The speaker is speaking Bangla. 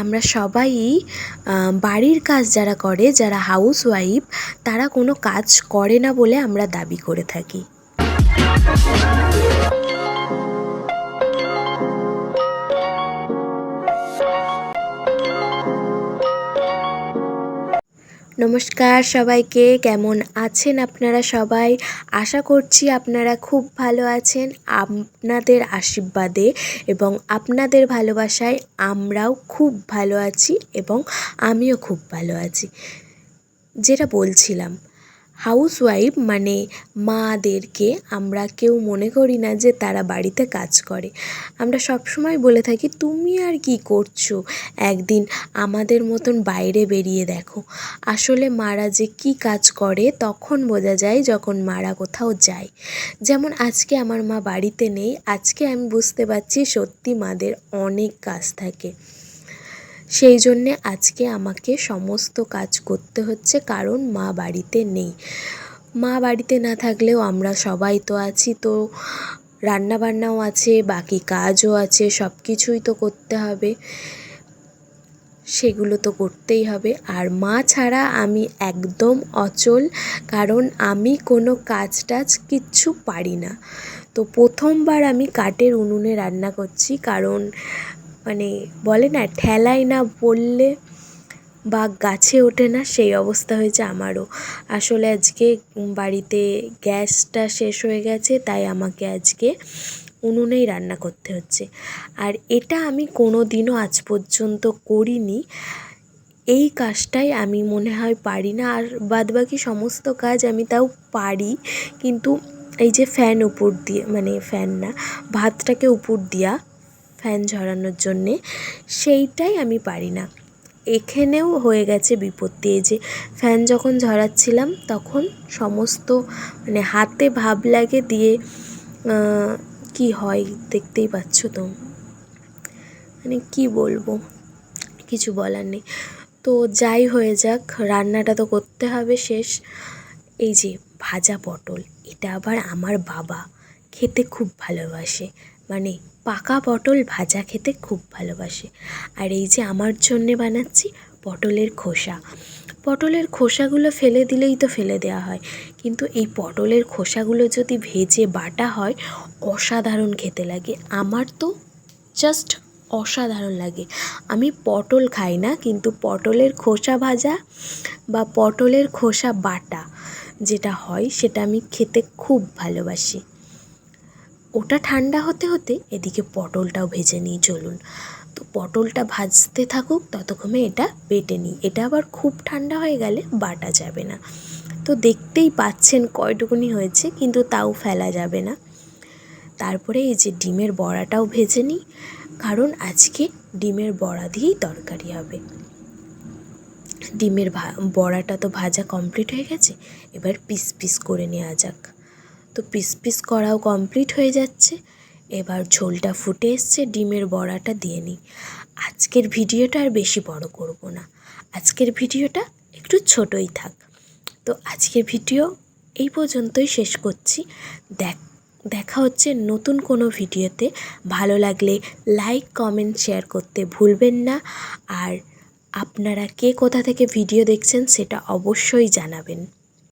আমরা সবাই বাড়ির কাজ যারা করে, যারা হাউস ওয়াইফ তারা কোনো কাজ করে না বলে আমরা দাবি করে থাকি। নমস্কার সবাইকে, কেমন আছেন আপনারা সবাই? আশা করছি আপনারা খুব ভালো আছেন। আপনাদের আশীর্বাদে এবং আপনাদের ভালোবাসায় আমরাও খুব ভালো আছি এবং আমিও খুব ভালো আছি। যেটা বলছিলাম হাউস ওয়াইফ মানে মাদেরকে আমরা কেউ মনে করি না যে তারা বাড়িতে কাজ করে। আমরা সবসময় বলে থাকি, তুমি আর কি করছ? একদিন আমাদের মতন বাইরে বেরিয়ে দেখো। আসলে মারা যে কি কাজ করে, তখন বোঝা যায় যখন মারা কোথাও যায়। যেমন, আজকে আমার মা বাড়িতে নেই, আজকে আমি বুঝতে পারছি সত্যি মাদের অনেক কাজ থাকে। সেই জন্যে আজকে আমাকে সমস্ত কাজ করতে হচ্ছে, কারণ মা বাড়িতে নেই। মা বাড়িতে না থাকলেও আমরা সবাই তো আছি, তো রান্নাবান্নাও আছে, বাকি কাজও আছে সব কিছুই তো করতে হবে। সেগুলো তো করতেই হবে। আর মা ছাড়া আমি একদম অচল, কারণ আমি কোনো কাজ টাজ কিচ্ছু পারি না। তো প্রথমবার আমি কাঠের উনুনে রান্না করছি, কারণ মানে বলে না ঠেলায় না পড়লে বা গাছে ওঠে না, সেই অবস্থা হয়েছে আমারও। আসলে আজকে বাড়িতে গ্যাসটা শেষ হয়ে গেছে, তাই আমাকে আজকে উনুনেই রান্না করতে হচ্ছে। আর এটা আমি কোনো দিনও আজ পর্যন্ত করিনি। এই কাজটাই আমি মনে হয় পারি না, আর বাদবাকি সমস্ত কাজ আমি তাও পারি, কিন্তু এই যে ফ্যান উপর দিয়ে মানে ফ্যান না, ভাতটাকে উপর দিয়া ফ্যান ঝরানোর জন্যে, সেইটাই আমি পারি না। এখানেও হয়ে গেছে বিপত্তি। এই যে ফ্যান যখন ঝরাচ্ছিলাম, তখন সমস্ত মানে হাতে ভাব লাগে দিয়ে কি হয় দেখতেই পাচ্ছ তো? মানে কি বলব? কিছু বলার নেই। তো যাই হয়ে যাক, রান্নাটা তো করতে হবে শেষ। এই যে ভাজা পটল, এটা আবার আমার বাবা। খেতে খুব ভালোবাসে। মানে পাকা পটল ভাজা খেতে খুব ভালোবাসে। আর এই যে আমার জন্যে বানাচ্ছি পটলের খোসা। পটলের খোসাগুলো ফেলে দিলেই তো ফেলে দেওয়া হয়। কিন্তু এই পটলের খোসাগুলো যদি ভেজে বাটা হয়, অসাধারণ খেতে লাগে। আমার তো জাস্ট অসাধারণ লাগে। আমি পটল খাই না, কিন্তু পটলের খোসা ভাজা বা পটলের খোসা বাটা যেটা হয়, সেটা আমি খেতে খুব ভালোবাসি। ওটা ঠান্ডা হতে হতে এদিকে পটলটাও ভেজে নিই চলুন। তো পটলটা ভাজতে থাকুক, ততক্ষণে এটা বেটে নিই। এটা আবার খুব ঠান্ডা হয়ে গেলে বাটা যাবে না। তো দেখতেই পাচ্ছেন কয়টুকুনি হয়েছে, কিন্তু তাও ফেলা যাবে না। তারপরে এই যে ডিমের বড়াটাও ভেজে নিই, কারণ আজকে ডিমের বড়া দিয়েই তরকারি হবে। ডিমের বড়াটা তো ভাজা কমপ্লিট হয়ে গেছে, এবার পিস পিস করে নেওয়া যাক। তো পিস পিস করাও কমপ্লিট হয়ে যাচ্ছে। এবার ঝোলটা ফুটে এসছে, ডিমের বড়াটা দিয়ে নিই। আজকের ভিডিওটা আর বেশি বড় করব না। আজকের ভিডিওটা একটু ছোটই থাক। তো আজকের ভিডিও এই পর্যন্তই শেষ করছি। দেখ, দেখা হচ্ছে নতুন কোনো ভিডিওতে। ভালো লাগলে লাইক, কমেন্ট, শেয়ার করতে ভুলবেন না। আর আপনারা কে কোথা থেকে ভিডিও দেখছেন সেটা অবশ্যই জানাবেন।